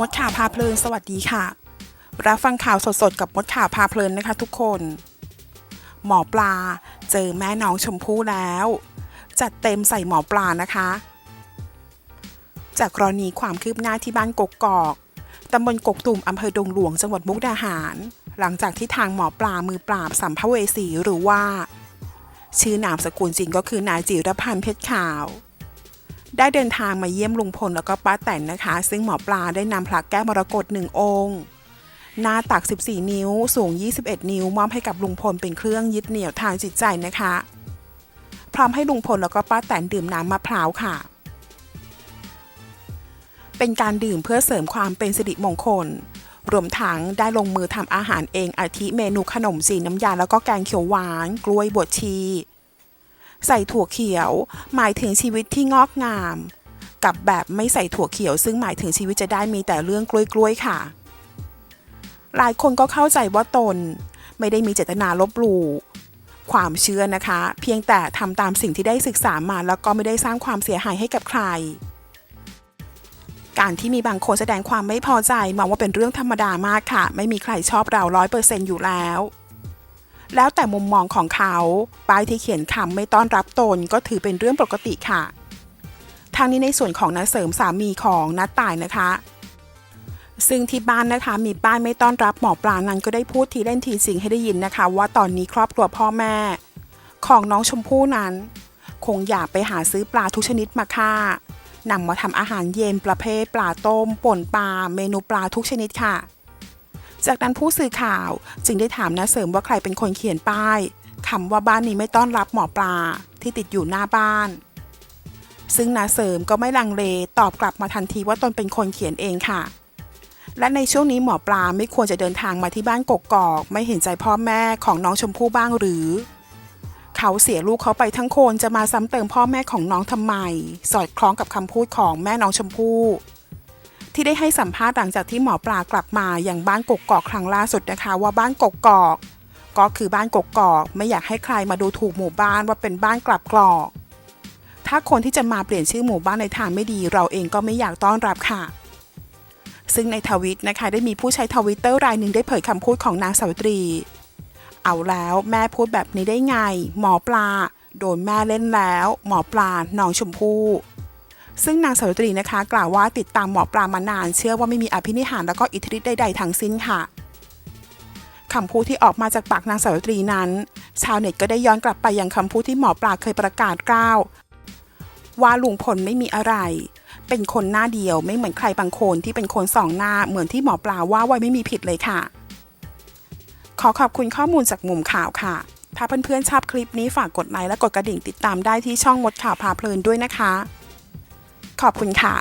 มดข่าวพาเพลิน สวัสดีค่ะ รับฟังข่าวสดๆ กับมดข่าวพาเพลินนะคะทุกคน หมอปลาเจอแม่น้องชมพู่แล้ว จัดเต็มใส่หมอปลานะคะ จากกรณีความคืบหน้าที่บ้านกกกอกตำบลกกตุ่มอำเภอดงหลวงจังหวัดมุกดาหาร หลังจากที่ทางหมอปลามือปราบสัมภเวสีหรือว่า ชื่อนามสกุลจริงก็คือนายจิรพันธ์เพชรขาว ได้เดินทางมาเยี่ยมลุงพลแล้วก็ป้าแตนนะคะ ซึ่งหมอปลาได้นำพระแก้วมรกตหนึ่งองค์หน้าตัก 14 นิ้ว สูง 21 นิ้ว มอบให้กับลุงพลเป็นเครื่องยึดเหนี่ยวทางจิตใจนะคะ พร้อมให้ลุงพลแล้วก็ป้าแตนดื่มน้ำมะพร้าวค่ะ เป็นการดื่มเพื่อเสริมความเป็นสิริมงคล รวมทั้งได้ลงมือทำอาหารเองอาทิเมนูขนมจีนน้ำยาแล้วก็แกงเขียวหวาน กล้วยบวชชี ใส่ถั่วเขียว หมายถึงชีวิตที่งอกงาม กับแบบไม่ใส่ถั่วเขียว ซึ่งหมายถึงชีวิตจะได้มีแต่เรื่องกล้วยๆค่ะ หลายคนก็เข้าใจว่าตน ไม่ได้มีเจตนาลบหลู่ความเชื่อนะคะ เพียงแต่ทำตามสิ่งที่ได้ศึกษามาแล้วก็ไม่ได้สร้างความเสียหายให้กับใคร การที่มีบางคนแสดงความไม่พอใจมองว่าเป็นเรื่องธรรมดามากค่ะ ไม่มีใครชอบเราร้อยเปอร์เซนต์อยู่แล้ว แล้วแต่มุมมองของเขาป้ายที่เขียนคำไม่ต้อนรับตนก็ถือเป็นเรื่องปกติค่ะ ทางนี้ในส่วนของนาเสริมสามีของนัดตายนะคะ ซึ่งที่บ้านนะคะมีป้ายไม่ต้อนรับหมอปลานั้นก็ได้พูดทีเล่นทีจริงให้ได้ยินนะคะ ว่าตอนนี้ครอบครัวพ่อแม่ ของน้องชมพู่นั้น คงอยากไปหาซื้อปลาทุกชนิดมาฆ่านำมาทำอาหารเย็นประเภทปลาต้มป่นปลาเมนูปลาทุกชนิดค่ะ จากนั้นผู้สื่อข่าวจึงได้ถามนาเสริมว่าใครเป็นคนเขียนป้ายคำว่าบ้านนี้ไม่ต้อนรับหมอปลาที่ติดอยู่หน้าบ้าน ซึ่งนาเสริมก็ไม่ลังเลตอบกลับมาทันทีว่าตนเป็นคนเขียนเองค่ะ และในช่วงนี้หมอปลาไม่ควรจะเดินทางมาที่บ้านกกกอก ไม่เห็นใจพ่อแม่ของน้องชมพู่บ้างหรือ เขาเสียลูกเขาไปทั้งคนจะมาซ้ำเติมพ่อแม่ของน้องทำไม สอดคล้องกับคำพูดของแม่น้องชมพู่ ที่ได้ให้สัมภาษณ์หลังจากที่หมอปลากลับมาอย่างบ้านกกกอกครั้งล่าสุดนะคะ ว่าบ้านกกกอก ก็คือบ้านกกอกไม่อยากให้ใครมาดูถูกหมู่บ้านว่าเป็นบ้านกลับกรอก ถ้าคนที่จะมาเปลี่ยนชื่อหมู่บ้านในทางไม่ดี เราเองก็ไม่อยากต้อนรับค่ะ ซึ่งในทวิตนะคะได้มีผู้ใช้ทวิตเตอร์รายหนึ่งได้เผยคำพูดของนางสาวตรี เอาแล้วแม่พูดแบบนี้ได้ไง หมอปลา โดนแม่เล่นแล้ว หมอปลาน้องชมพู่ ซึ่งนางสาวตรีนะคะ กล่าวว่าติดตามหมอปลามานาน เชื่อว่าไม่มีอภินิหารแล้วก็อิทธิฤทธิ์ใดๆทั้งสิ้นค่ะคำพูดที่ออกมาจากปากนางสาวตรีนั้น ชาวเน็ตก็ได้ย้อนกลับไปยังคำพูดที่หมอปลาเคยประกาศกล่าวว่าลุงพลไม่มีอะไร เป็นคนหน้าเดียวไม่เหมือนใครบางคนที่เป็นคนสองหน้าเหมือนที่หมอปลาว่าไว้ไม่มีผิดเลยค่ะ ขอขอบคุณข้อมูลจากมุมข่าวค่ะ ถ้าเพื่อนๆชอบคลิปนี้ฝากกดไลค์และกดกระดิ่งติดตามได้ที่ช่องมดข่าวพาเพลินด้วยนะคะ ขอบคุณค่ะ